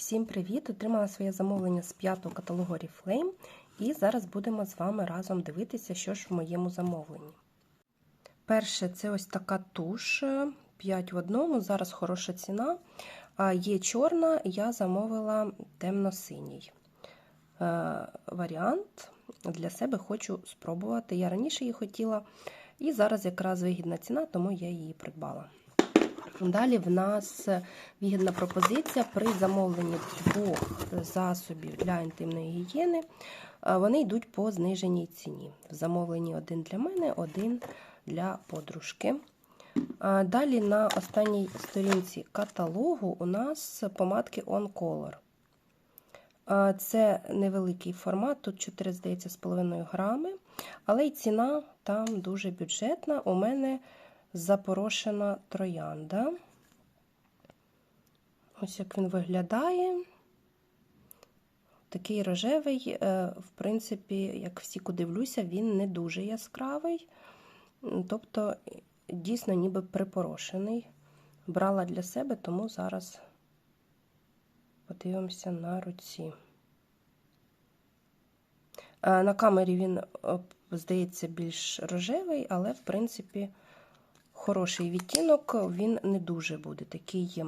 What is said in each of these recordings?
Всім привіт! Отримала своє замовлення з п'ятого каталогу Oriflame і зараз будемо з вами разом дивитися, що ж в моєму замовленні. Перше, це ось така туш 5 в одному, зараз хороша ціна. Є чорна, я замовила темно-синій е, варіант. Для себе хочу спробувати. Я раніше її хотіла, і зараз якраз вигідна ціна, тому я її придбала. Далі в нас вигідна пропозиція при замовленні двох засобів для інтимної гігієни. Вони йдуть по зниженій ціні. В замовленні один для мене, один для подружки. Далі на останній сторінці каталогу у нас помадки On Color. Це невеликий формат, тут 4, здається, з половиною грами, але й ціна там дуже бюджетна. У мене запорошена троянда. Ось як він виглядає. Такий рожевий, в принципі, як всі дивлюся, він не дуже яскравий. Тобто, дійсно, ніби припорошений. Брала для себе, тому зараз подивимося на руці. На камері він, здається, більш рожевий, але, в принципі, хороший відтінок, він не дуже буде такий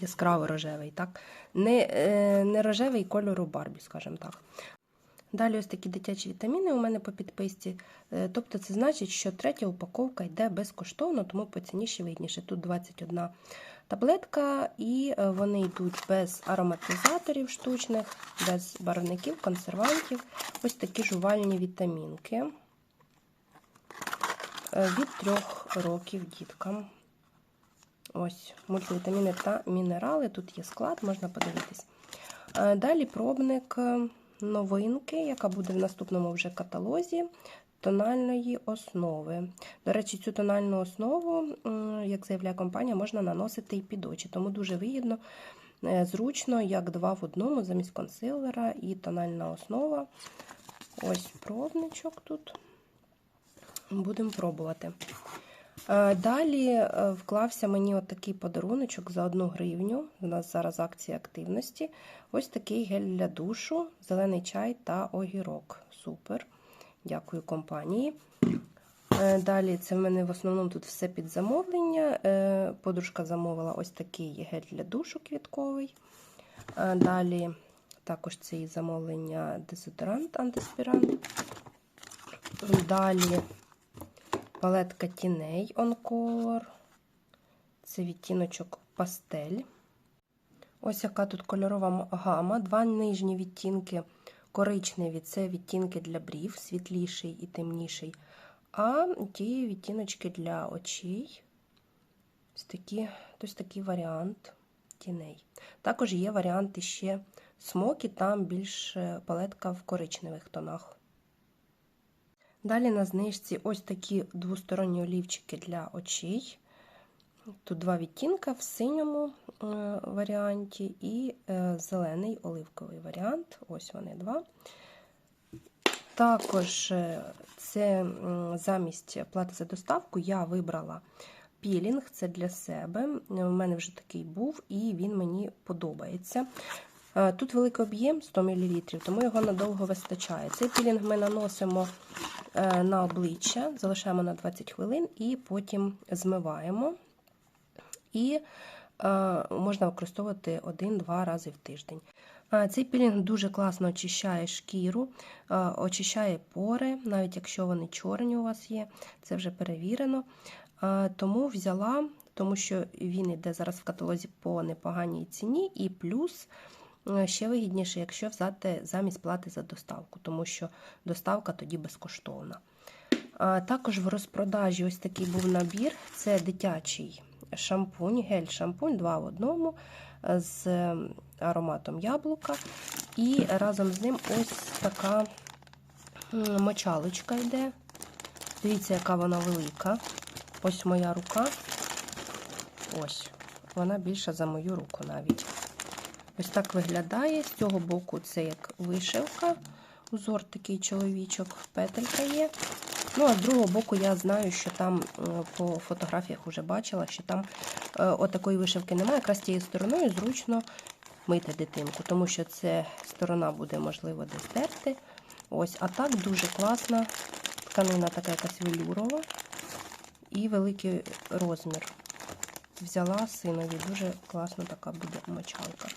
яскраво рожевий, так? Не не рожевий кольору Барбі, скажімо так. Далі ось такі дитячі вітаміни у мене по підписці. Тобто, це значить, що третя упаковка йде безкоштовно, тому по ціні ще вигідніше. Тут 21 таблетка, і вони йдуть без ароматизаторів штучних, без барвників, консервантів. Ось такі жувальні вітамінки від 3 років діткам. Ось, мультивітаміни та мінерали. Тут є склад, можна подивитись. Далі пробник новинки, яка буде в наступному вже каталозі тональної основи. До речі, цю тональну основу, як заявляє компанія, можна наносити і під очі, тому дуже вигідно, зручно, як два в одному, замість консилера і тональна основа. Ось пробничок тут. Будемо пробувати. Далі вклався мені отакий подаруночок за 1 гривню. У нас зараз акція активності. Ось такий гель для душу, зелений чай та огірок. Супер. Дякую компанії. Далі це в мене в основному тут все під замовлення. Подружка замовила ось такий гель для душу квітковий. Далі також це і замовлення дезодорант, антиспірант. Далі палетка тіней On. Це відтіночок пастель. Ось яка тут кольорова гама. Два нижні відтінки коричневі це відтінки для брів, світліший і темніший. А ті відтіночки для очей. Ось, такі, ось такий варіант тіней. Також є варіанти ще смокі, там більш палетка в коричневих тонах. Далі на знижці ось такі двосторонні олівчики для очей. Тут два відтінка в синьому варіанті і зелений оливковий варіант. Ось вони два. Також це замість плати за доставку я вибрала пілінг, це для себе. У мене вже такий був, і він мені подобається. Тут великий об'єм 100 мл, тому його надовго вистачає. Цей пілінг ми наносимо на обличчя, залишаємо на 20 хвилин і потім змиваємо. І можна використовувати 1-2 рази в тиждень. Цей пілінг дуже класно очищає шкіру, очищає пори, навіть якщо вони чорні у вас є, це вже перевірено. Тому взяла, тому що він йде зараз в каталозі по непоганій ціні, і плюс ще вигідніше, якщо взяти замість плати за доставку, тому що доставка тоді безкоштовна. Також в розпродажі ось такий був набір: це дитячий шампунь, гель-шампунь, два в одному з ароматом яблука. І разом з ним ось така мочалочка йде. Дивіться, яка вона велика. Ось моя рука. Ось, вона більша за мою руку навіть. Ось так виглядає. З цього боку це як вишивка. Узор такий чоловічок, петелька є. Ну, а з другого боку, я знаю, що там по фотографіях вже бачила, що там отакої вишивки немає. Якраз тією стороною зручно мити дитинку, тому що це сторона буде, можливо, десь терти. Ось, а так дуже класна тканина, така якась велюрова і великий розмір. Взяла синові, дуже класна така буде мочалка.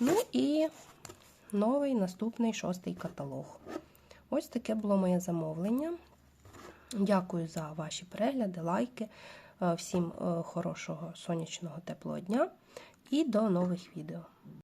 Ну і новий наступний шостий каталог. Ось таке було моє замовлення. Дякую за ваші перегляди, лайки. Е, Всім е, хорошого сонячного теплого дня і до нових відео.